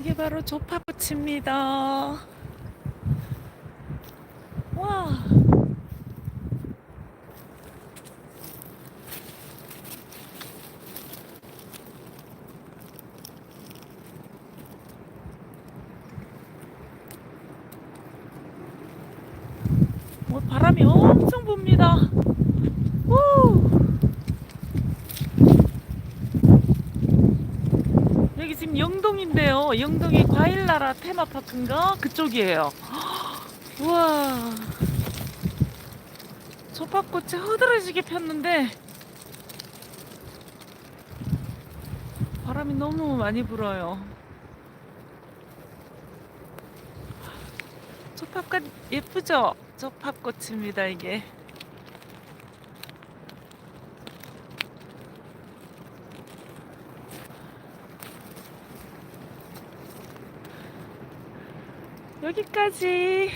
이게 바로 조파꽃입니다. 와. 뭐 바람이 엄청 붑니다. 우! 지금 영동인데요. 영동이 과일나라 테마파크인가? 그쪽이에요. 우와. 조팝꽃이 흐드러지게 폈는데 바람이 너무 많이 불어요. 조팝꽃 예쁘죠? 조팝꽃입니다, 이게. 여기까지